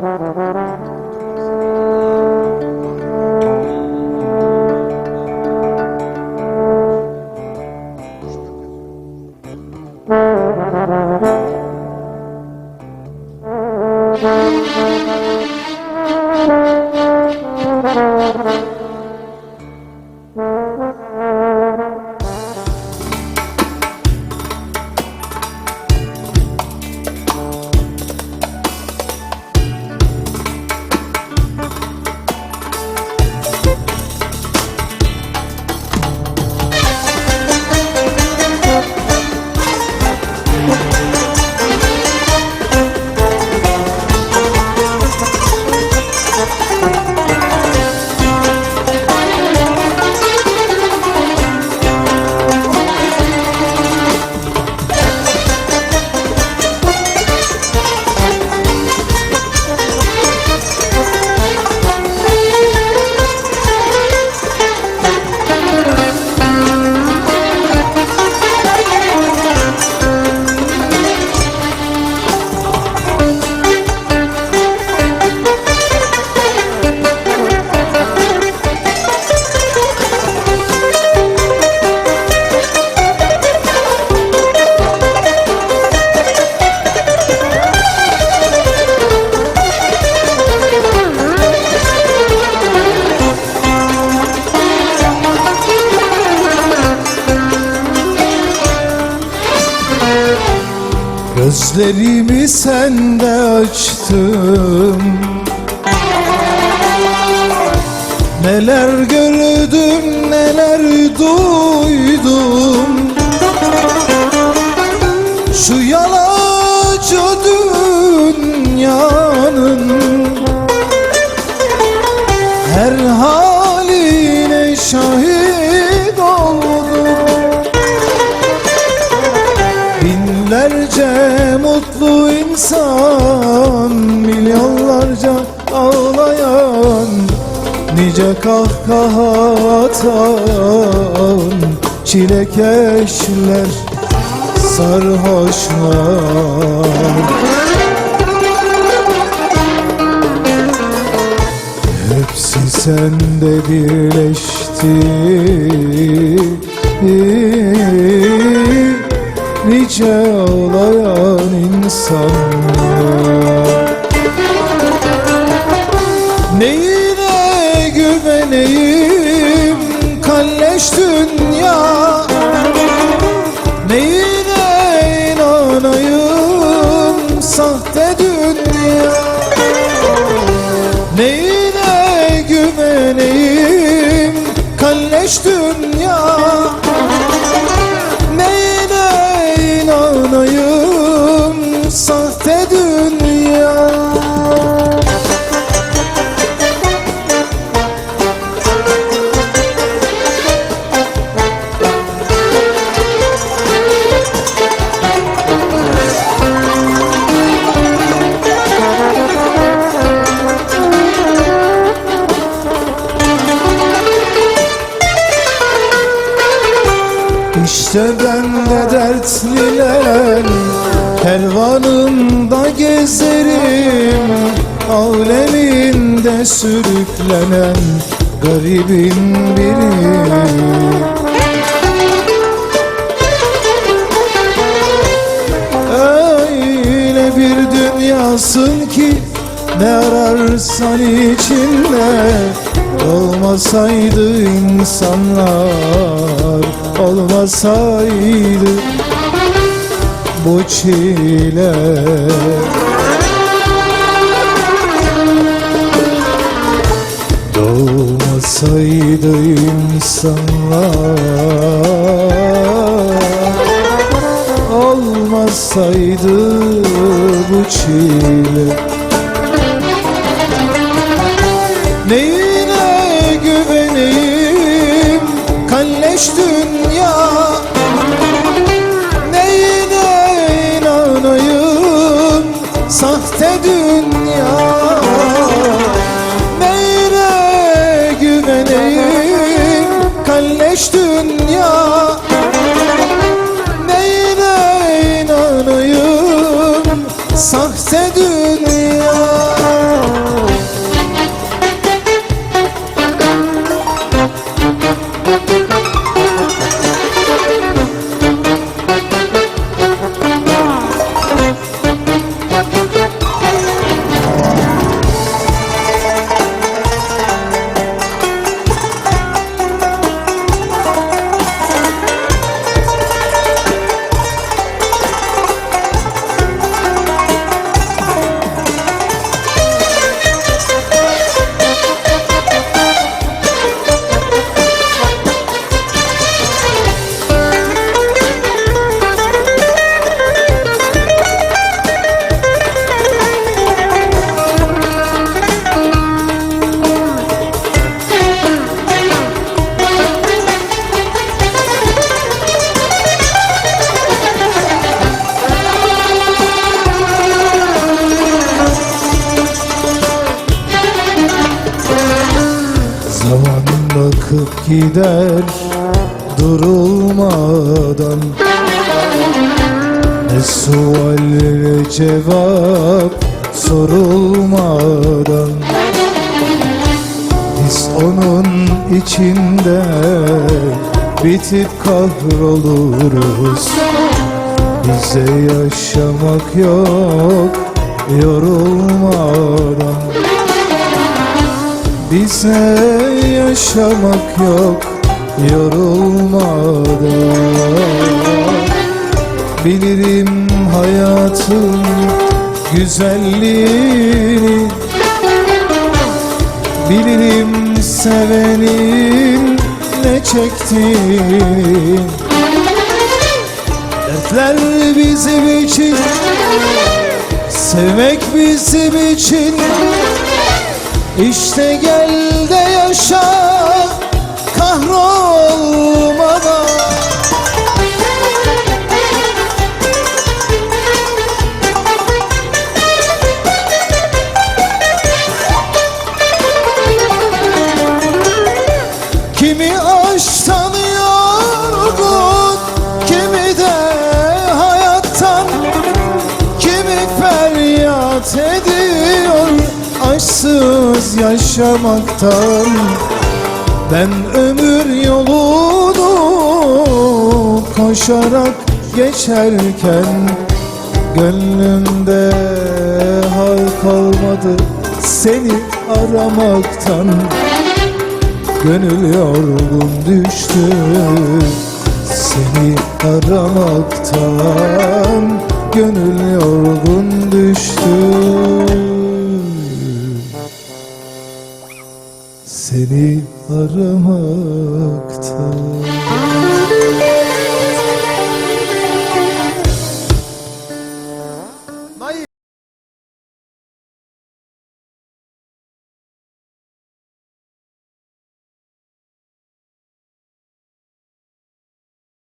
¡Gracias! Gözlerimi sende açtım. Neler gördüm neler duydum. Şu yalancı dünyanın Her haline insan Milyonlarca ağlayan Nice kahkaha atan Çilekeşler Sarhoşlar. Hepsi sende birleşti. Nice ağlayan insanlar İşte ben de dertliler Kervanımda gezerim. Aleminde sürüklenen Garibin biri. Öyle bir dünyasın ki Ne ararsan içinde Olmasaydı insanlar Olmasaydı Bu çile. Doğmasaydı insanlar Olmasaydı bu çile dünya Neyine güveneyim kalleş dünya. Neyine inanayım sahte gider durulmadan. Ne suallere cevap sorulmadan. Biz onun içinde bitip kahroluruz. Bize yaşamak yok yorulmadan Bize yaşamak yok yorulmadan Bilirim hayatın güzelliğini. Bilirim sevenin ne çektiğini. Dertler bizim için Sevmek bizim için İşte gel de yaşa kahrolmadan. Kimi aşktan yorgun Aşksız yaşamaktan Ben ömür yolunu Koşarak geçerken Gönlümde hal kalmadı Seni aramaktan. Gönül yorgun düştü Seni aramaktan. Gönül yorgun düştü Seni aramaktan